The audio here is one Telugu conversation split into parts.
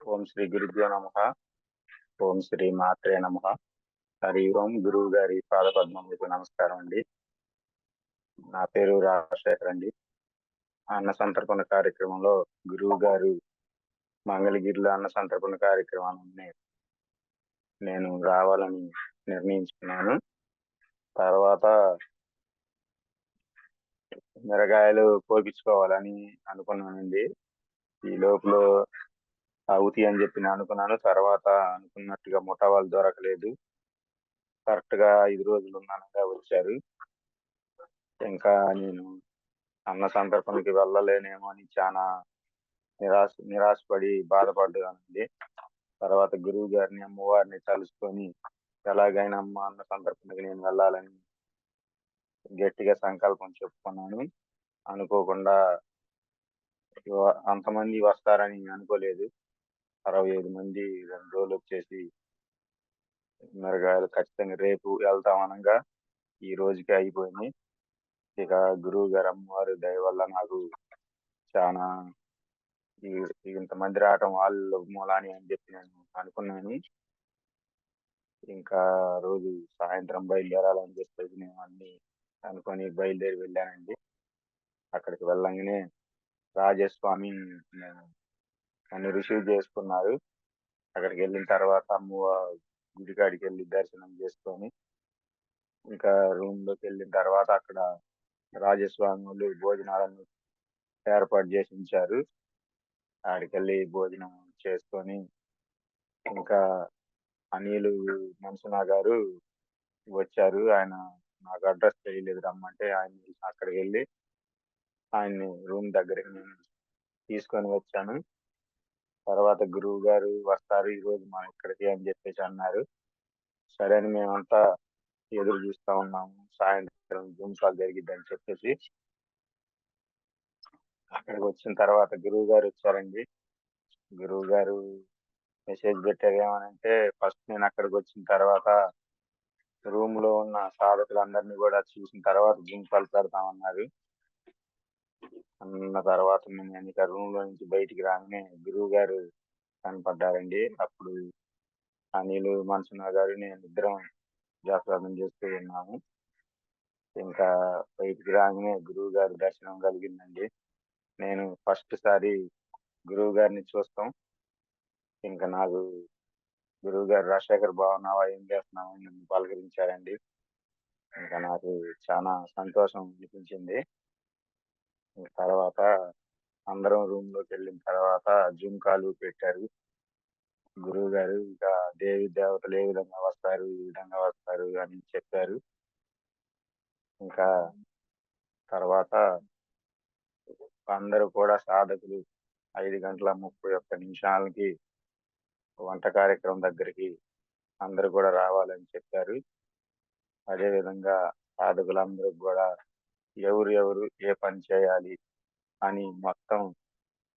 ఓం శ్రీ గురుభ్యో నమ. ఓం శ్రీ మాత్రే నమ. హరి ఓం గురువు గారి పాదపద్మములకు నమస్కారం అండి నా పేరు రాజశేఖర్ అండి. అన్న సంతర్పణ కార్యక్రమంలో గురువు గారు మంగళగిరిలో అన్న సంతర్పణ కార్యక్రమాన్ని నేను రావాలని నిర్ణయించుకున్నాను. తర్వాత మిరగాయలు కోపించుకోవాలని అనుకున్నానండి. ఈ లోపల అవుతి అని చెప్పి నేను అనుకున్నాను. తర్వాత అనుకున్నట్టుగా ముఠా వాళ్ళు దొరకలేదు. కరెక్ట్గా ఐదు రోజులు ఉన్నానుగా వచ్చారు. ఇంకా నేను అన్న సంతర్పణకి వెళ్ళలేనేమో అని చాలా నిరాశ నిరాశపడి బాధపడ్డానండి. తర్వాత గురువు గారిని అమ్మవారిని తలుసుకొని ఎలాగైనా అమ్మ అన్న సందర్భానికి నేను వెళ్ళాలని గట్టిగా సంకల్పం చెప్పుకున్నాను. అనుకోకుండా అంతమంది వస్తారని అనుకోలేదు. అరవై ఐదు మంది రెండు రోజులు వచ్చేసి మిరగాయలు ఖచ్చితంగా రేపు వెళ్తాం అనగా ఈ రోజుకి అయిపోయింది. ఇక గురువు గారు అమ్మవారి దయ వల్ల నాకు చాలా ఈ- ఇంతమంది రావటం వాళ్ళు మూలాని అని చెప్పి నేను అనుకున్నాను. ఇంకా రోజు సాయంత్రం బయలుదేరాలని చెప్పేసి నేను అన్ని అనుకొని బయలుదేరి వెళ్ళానండి. అక్కడికి వెళ్ళంగానే రాజస్వామి నన్ను రిసీవ్ చేసుకున్నారు. అక్కడికి వెళ్ళిన తర్వాత అమ్మ గుడికాడికి వెళ్ళి దర్శనం చేసుకొని ఇంకా రూమ్లోకి వెళ్ళిన తర్వాత అక్కడ రాజస్వామి వాళ్ళు భోజనాలను ఏర్పాటు చేసి ఉంచారు. ఆడికెళ్ళి భోజనం చేసుకొని ఇంకా అనిలు మనసునా గారు వచ్చారు. ఆయన నాకు అడ్రస్ తెలియలేదు రమ్మంటే ఆయన అక్కడికి వెళ్ళి ఆయన్ని రూమ్ దగ్గరికి నేను తీసుకొని వచ్చాను. తర్వాత గురువు గారు వస్తారు ఈరోజు మనం మా ఇక్కడికి అని చెప్పేసి అన్నారు. సరే అని మేమంతా ఎదురు చూస్తా ఉన్నాము. సాయంత్రం జూమ్ కాల్ జరిగిద్దని చెప్పేసి అక్కడికి వచ్చిన తర్వాత గురువు గారు వచ్చారండి. గురువు గారు మెసేజ్ పెట్టారు ఏమనంటే ఫస్ట్ నేను అక్కడికి వచ్చిన తర్వాత రూమ్లో ఉన్న సాధకులందరినీ కూడా చూసిన తర్వాత జూమ్ కాల్ పెడతామన్నారు. అన్న తర్వాత నేను ఇక రూమ్లో నుంచి బయటికి రాగానే గురువు గారు కనపడ్డారండి. అప్పుడు అనిలు మనసున్న గారు నేను ఇద్దరం జాగ్రత్త చేస్తూ ఉన్నాము. ఇంకా బయటికి రాగానే గురువు గారి దర్శనం కలిగిందండి. నేను ఫస్ట్ సారి గురువు గారిని చూస్తాం. ఇంకా నాకు గురువు గారు రాజశేఖర్ బాగున్నావా? ఏం చేస్తున్నావు? నన్ను పలకరించారండి. ఇంకా నాకు చాలా సంతోషం అనిపించింది. తర్వాత అందరం రూమ్లోకి వెళ్ళిన తర్వాత జూమ్ కాల్ పెట్టారు. గురువు గారు ఇంకా దేవి దేవతలు ఏ విధంగా వస్తారు? ఈ విధంగా వస్తారు? అని చెప్పారు. ఇంకా తర్వాత అందరూ కూడా సాధకులు ఐదు గంటల ముప్పై ఒక్క నిమిషాలకి వంట కార్యక్రమం దగ్గరికి అందరూ కూడా రావాలని చెప్పారు. అదే విధంగా సాధకులందరూ కూడా ఎవరు ఎవరు ఏ పని చేయాలి అని మొత్తం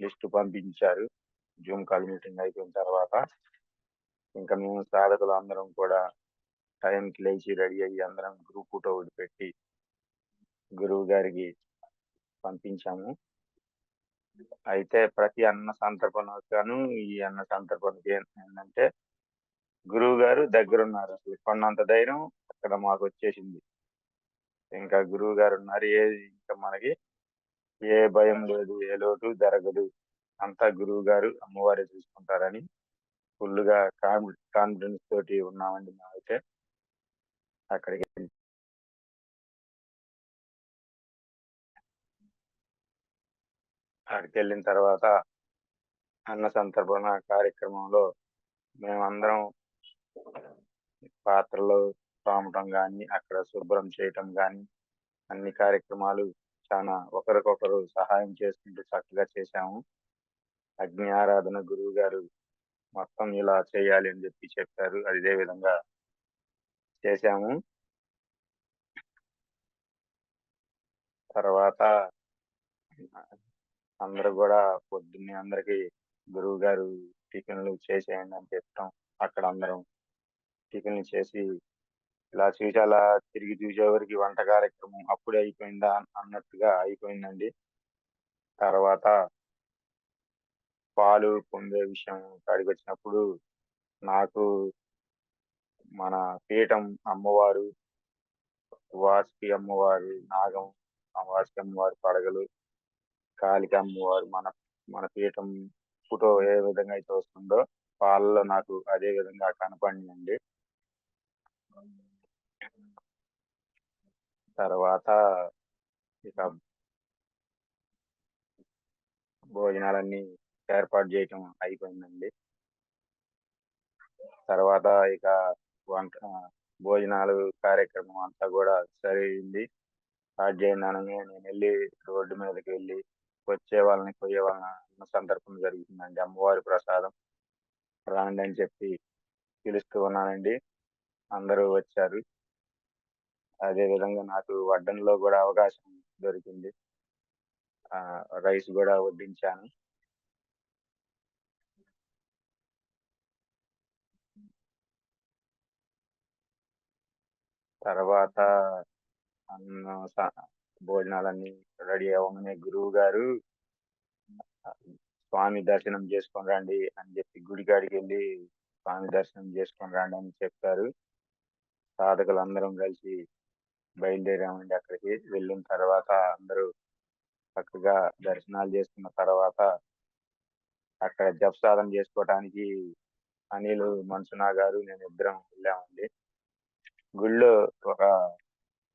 లిస్టు పంపించారు. జూమ్ కాల్ మీటింగ్ అయిపోయిన తర్వాత ఇంకా మేము సాధకులు అందరం కూడా టైంకి లేచి రెడీ అయ్యి అందరం గ్రూప్ ఫోటో ఒకటి పెట్టి గురువు గారికి పంపించాము. అయితే ప్రతి అన్న సంతర్పణను ఈ అన్న సందర్భానికి ఏంటంటే గురువు గారు దగ్గర ఉన్నారు అసలు కొన్నంత ధైర్యం అక్కడ మాకు వచ్చేసింది. ఇంకా గురువు గారు ఉన్నారు. ఏ ఇంకా మనకి ఏ భయం లేదు ఏ లోటు జరగదు. అంతా గురువు గారు అమ్మవారే చూసుకుంటారని ఫుల్గా కాన్ఫిడెన్స్ తోటి ఉన్నామండి. మేమైతే అక్కడికి అక్కడికి వెళ్ళిన తర్వాత అన్న సంతర్పణ కార్యక్రమంలో మేమందరం పాత్రలు తోమటం కానీ అక్కడ శుభ్రం చేయటం కానీ అన్ని కార్యక్రమాలు చాలా ఒకరికొకరు సహాయం చేసుకుంటూ చక్కగా చేశాము. అగ్ని ఆరాధన గురువు గారు మొత్తం ఇలా చేయాలి అని చెప్పి చెప్పారు. అదే విధంగా చేశాము. తర్వాత అందరూ కూడా పొద్దున్నే అందరికి గురువు గారు టిఫిన్లు చేసేయండి అని చెప్తాం. అక్కడ అందరం టిఫిన్లు చేసి ఇలా చూసి అలా తిరిగి చూసేవరకు వంట కార్యక్రమం అప్పుడే అయిపోయిందా అన్నట్టుగా అయిపోయిందండి. తర్వాత పాలు పొందే విషయం కాడికి వచ్చినప్పుడు నాకు మన పీఠం అమ్మవారు వాసుకి అమ్మవారు నాగం ఆ వాసుకి పడగలు కాళిక అమ్మవారు మన మన పీఠం ఫోటో ఏ విధంగా అయితే వస్తుందో పాలలో నాకు అదే విధంగా కనపడిందండి. తర్వాత ఇక భోజనాలన్నీ ఏర్పాటు చేయటం అయిపోయిందండి. తర్వాత ఇక వంట భోజనాలు కార్యక్రమం అంతా కూడా సరైంది. స్టార్ట్ చేయడానికి నేను వెళ్ళి రోడ్డు మీదకి వెళ్ళి వచ్చే వాళ్ళని పోయే వాళ్ళని అన్న సందర్భం జరుగుతుందండి అమ్మవారి ప్రసాదం రాండి అని చెప్పి పిలుస్తూ ఉన్నానండి. అందరూ వచ్చారు. అదే విధంగా నాకు వడ్డనలో కూడా అవకాశం దొరికింది. రైస్ కూడా వడ్డించాను. తర్వాత భోజనాలన్నీ రెడీ అవ్వగానే గురువు గారు స్వామి దర్శనం చేసుకొని రండి అని చెప్పి గుడికాడికి వెళ్ళి స్వామి దర్శనం చేసుకొని రండి అని చెప్పారు. సాధకులు అందరం కలిసి బయలుదేరామండి అక్కడికి. వెళ్ళిన తర్వాత అందరూ చక్కగా దర్శనాలు చేసుకున్న తర్వాత అక్కడ జపసాధన చేసుకోవటానికి అనిల్ మన్సునా గారు నేను ఇద్దరం వెళ్ళామండి. గుళ్ళో ఒక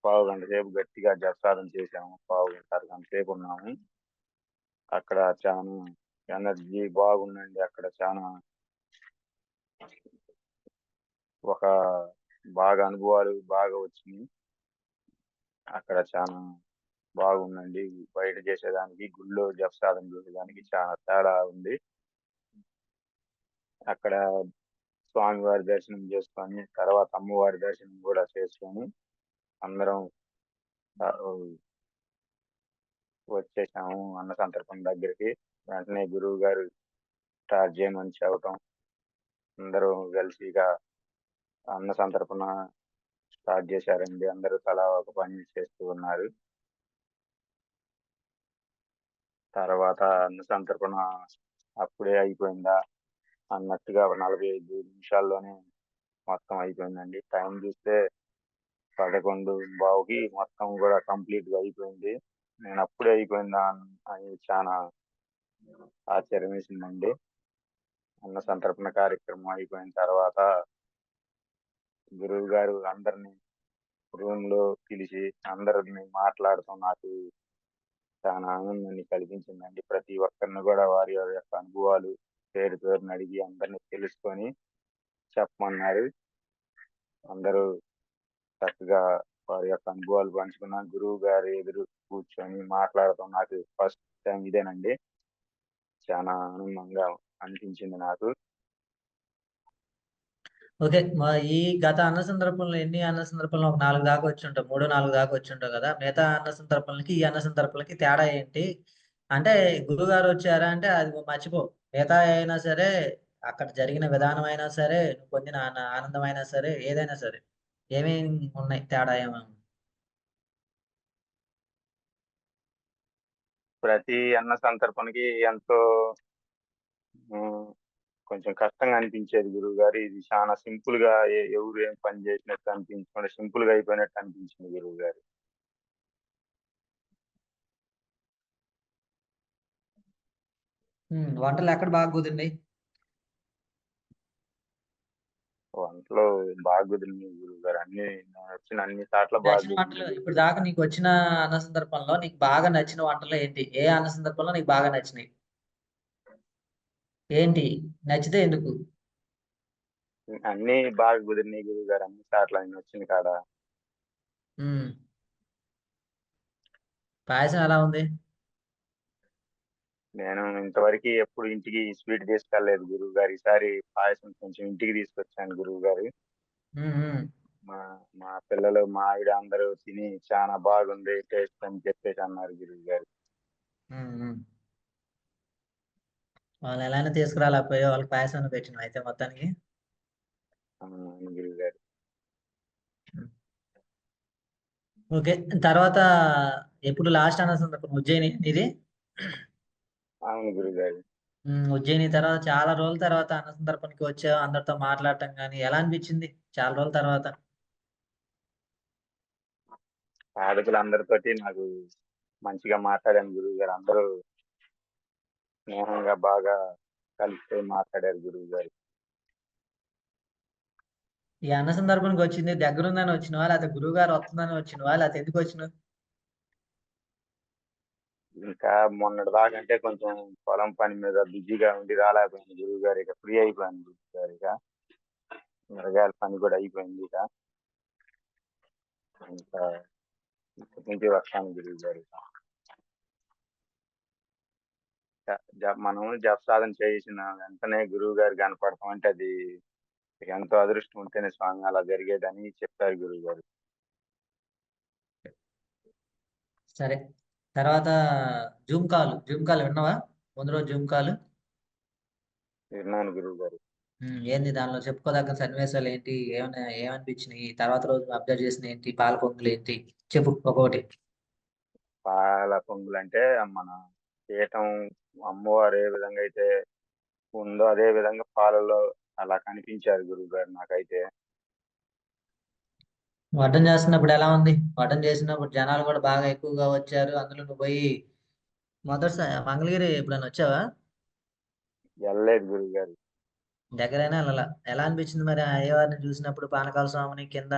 పావు గంట సేపు గట్టిగా జపసాధన చేసాము పావు గంట అరగంట సేపు ఉన్నాము. అక్కడ చాలా ఎనర్జీ బాగుందండి. అక్కడ చాలా ఒక బాగా అనుభవాలు బాగా వచ్చినాయి అక్కడ చాలా బాగుందండి. బయట చేసేదానికి గుళ్ళో జపసాధన చేసేదానికి చాలా తేడా ఉంది. అక్కడ స్వామివారి దర్శనం చేసుకొని తర్వాత అమ్మవారి దర్శనం కూడా చేసుకొని అందరం వచ్చేసాము అన్న సందర్భం దగ్గరికి. వెంటనే గురువు గారు స్టార్ట్ చేయమని చెప్పటం అందరూ కలిసి ఇక అన్న సంతర్పణ స్టార్ట్ చేశారండి. అందరూ తలా ఒక పని చేస్తూ ఉన్నారు. తర్వాత అన్న సంతర్పణ అప్పుడే అయిపోయిందా అన్నట్టుగా నలభై ఐదు నిమిషాల్లోనే మొత్తం అయిపోయిందండి. టైం చూస్తే పదకొండు బావుకి మొత్తం కూడా కంప్లీట్గా అయిపోయింది. నేను అప్పుడే అయిపోయిందా అని చాలా ఆశ్చర్యం వేసిందండి అన్న సంతర్పణ కార్యక్రమం అయిపోయిన తర్వాత గురువు గారు అందరిని రూమ్లో పిలిచి అందరిని మాట్లాడటం నాకు చాలా ఆనందాన్ని కలిగించిందండి. ప్రతి ఒక్కరిని కూడా వారి వారి యొక్క అనుభవాలు పేరు పేరుని అడిగి అందరిని తెలుసుకొని చెప్పమన్నారు. అందరూ చక్కగా వారి యొక్క అనుభవాలు పంచుకున్న గురువు గారు ఎదురు కూర్చొని మాట్లాడటం నాకు ఫస్ట్ టైం ఇదేనండి. చాలా ఆనందంగా అనిపించింది నాకు. ఓకే మా ఈ గత అన్న సందర్భంలో ఎన్ని అన్న సందర్భంలో ఒక నాలుగు దాకా వచ్చి ఉంటావు మూడు నాలుగు దాకా వచ్చి ఉంటావు కదా? మిగతా అన్న సందర్భాలకి ఈ అన్న సందర్భాలకి తేడా ఏంటి? అంటే గురుగారు వచ్చారా అంటే అది మర్చిపో. మిగతా అయినా సరే అక్కడ జరిగిన విధానం అయినా సరే నువ్వు పొందిన ఆనందం అయినా సరే ఏదైనా సరే. ఏమేమి ఉన్నాయి తేడా ఏమైనా ప్రతి అన్న సంతర్పణకి ఎంతో కొంచెం కష్టంగా అనిపించేది గురువు గారు ఇది చాలా సింపుల్గా ఎవరు ఏం పని చేసినట్టు అనిపించకుండా సింపుల్గా అయిపోయినట్టు అనిపించింది గురువు గారు వంటలు ఎక్కడ బాగా కుదిరినాయి? వంటలో బాగా కుదిరింది గురువు గారు. అన్ని నేను వచ్చిన అన్ని సార్లు బాగా నచ్చిన వంటలు. కుదిరింది ఇప్పుడు దాకా నీకు వచ్చిన అన్న సందర్భంలో నీకు బాగా నచ్చిన వంటలు ఏంటి? ఏ అన్న సందర్భంలో నీకు బాగా నచ్చినాయి? ఏంటి? నచ్చితే ఎందుకు? అన్ని బాగా కుదిరినాయి గురువు గారు. అన్ని సార్లు ఆయన వచ్చిన కాడ? ఉమ్. పాయసం ఎలా ఉంది? నేను ఇంతవరకు ఎప్పుడు ఇంటికి స్వీట్ తీసుకెళ్ళలేదు గురువు గారు ఈసారి పాయసం కొంచెం ఇంటికి తీసుకొచ్చాను గురువు గారు. మా మా పిల్లలు మా ఆవిడ అందరూ తిని చాలా బాగుంది టేస్ట్ అని చెప్పేసి అన్నారు గురువు గారు. వాళ్ళు ఎలానే తీసుకురాలేకపోయా వాళ్ళకి పాయసం పెట్టిన అయితే మొత్తానికి. గురువు గారు ఓకే తర్వాత ఎప్పుడు లాస్ట్ అన్న సందర్భం ఉజ్జయిని ఇది అవును గురువు గారు ఉమ్, ఉజ్జయిని తర్వాత చాలా రోజుల తర్వాత అన్న సందర్భానికి వచ్చావు. అందరితో మాట్లాడటం కానీ ఎలా అనిపించింది చాలా రోజుల తర్వాత? సాధకులందరితోటి నాకు మంచిగా మాట్లాడాను గురువు గారు అందరూ స్నేహంగా బాగా కలిసి మాట్లాడారు గురువు గారు ఈ అన్న సందర్భానికి వచ్చింది. దగ్గరుందని వచ్చినవా? లేకపోతే గురువు గారు వస్తుందని వచ్చినవా? లేకపోతే ఎందుకు వచ్చినావు? ఇంకా మొన్నటి దాకా అంటే కొంచెం పొలం పని మీద బిజీగా ఉండి రాలేకపోయింది గురువు గారు. ఇక ఫ్రీ అయిపోయింది గురువు గారు ఇక. మిరగాయల పని కూడా అయిపోయింది ఇక. ఇంకా ఇక్కడి నుంచి వస్తాను గురువు గారు ఇక. జ- మనం జప సాధన చేసిన వెంటనే గురువు గారు కనపడతాం అంటే అది ఎంతో అదృష్టం ఉంటేనే స్వామి అలా జరిగేదని చెప్పారు గురువు గారు. సరే. తర్వాత జూమ్ కాల్ జూమ్ కాల్ విన్నావా? ముందు రోజు జూమ్ కాల్. విన్నాను గురువు గారు. ఏంది దానిలో చెప్పుకోదగ్గ సన్నివేశాలు ఏంటి? ఏమైనా ఏమనిపించినాయి? తర్వాత రోజు అబ్జర్వ్ చేసిన ఏంటి? పాల పొంగులు ఏంటి? చెప్పు ఒక్కొక్కటి. పాల పొంగులు అంటే మన పీఠం అమ్మవారు ఏ విధంగా అయితే ఉందో అదే విధంగా పాలలో అలా కనిపించారు గురువు గారు నాకైతే. వడ్డం చేస్తున్నప్పుడు ఎలా ఉంది? వడ్డం చేసినప్పుడు జనాలు కూడా బాగా ఎక్కువగా వచ్చారు. అందులో నువ్వు పోయి మొదటిసారి మంగళగిరి ఎప్పుడైనా వచ్చావా? వెళ్ళలేదు గురువు గారు దగ్గరైనా వెళ్ళాల? ఎలా అనిపించింది మరి అయ్యవారిని చూసినప్పుడు? పానకాల స్వామిని కింద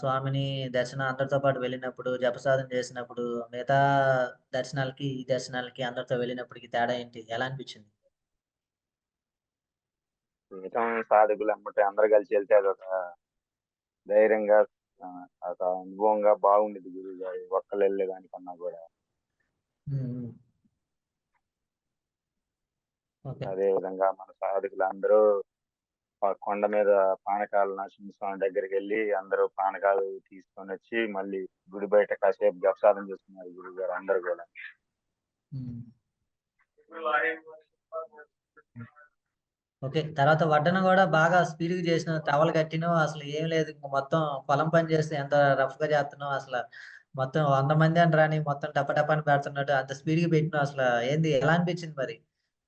స్వామిని దర్శనం అందరితో పాటు వెళ్ళినప్పుడు జపసాధన చేసినప్పుడు మిగతా దర్శనాలకి ఈ దర్శనాలకి అందరితో వెళ్ళినప్పటికి తేడా ఏంటి? ఎలా అనిపించింది? సాధకులు అమ్మటే అందరు కలిసి వెళ్తే అదొక ధైర్యంగా ఆ, ఒక అనుభవంగా బాగుండేది గురువు గారు ఒక్కరు వెళ్ళేదానికన్నా కూడా ఉమ్. ఓకే అదే విధంగా మన సాధకులు అందరూ కొండ మీద పానకాల నరసింహస్వామి దగ్గరికి వెళ్ళి అందరూ పానకాలు తీసుకొని వచ్చి మళ్ళీ గుడి బయట కాసేపు జపసాధన చేస్తున్నారు గురువు గారు అందరు కూడా. ఓకే. తర్వాత వడ్డన కూడా బాగా స్పీడ్గా చేసిన టవల్ కట్టినావు. అసలు ఏం లేదు. మొత్తం పొలం పని చేస్తే ఎంత రఫ్గా చేస్తున్నావు అసలు మొత్తం వంద మంది అని రాని మొత్తం టప టపాని పెడుతున్నట్టు అంత స్పీడ్గా పెట్టినావు అసలు. ఏంది? ఎలా అనిపించింది మరి?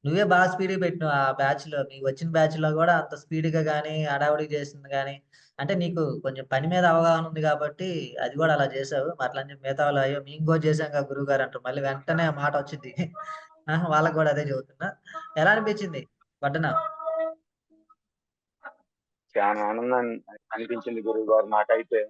నువ్వే బాగా స్పీడ్గా పెట్టినావు ఆ బ్యాచ్లో నీకు వచ్చిన బ్యాచ్లో కూడా అంత స్పీడ్గా కానీ అడావిడి చేసింది కానీ అంటే నీకు కొంచెం పని మీద అవగాహన ఉంది కాబట్టి అది కూడా అలా చేసావు. అట్లా అని మిగతా వాళ్ళు అయ్యో మేము కూడా చేసాం కదా గురువు గారు అంటారు. మళ్ళీ వెంటనే ఆ మాట వచ్చింది. ఆ, వాళ్ళకి కూడా అదే చెబుతున్నా. ఎలా అనిపించింది వడ్డన? చాలా ఆనందం అనిపించింది గురువు గారు. నాకైతే.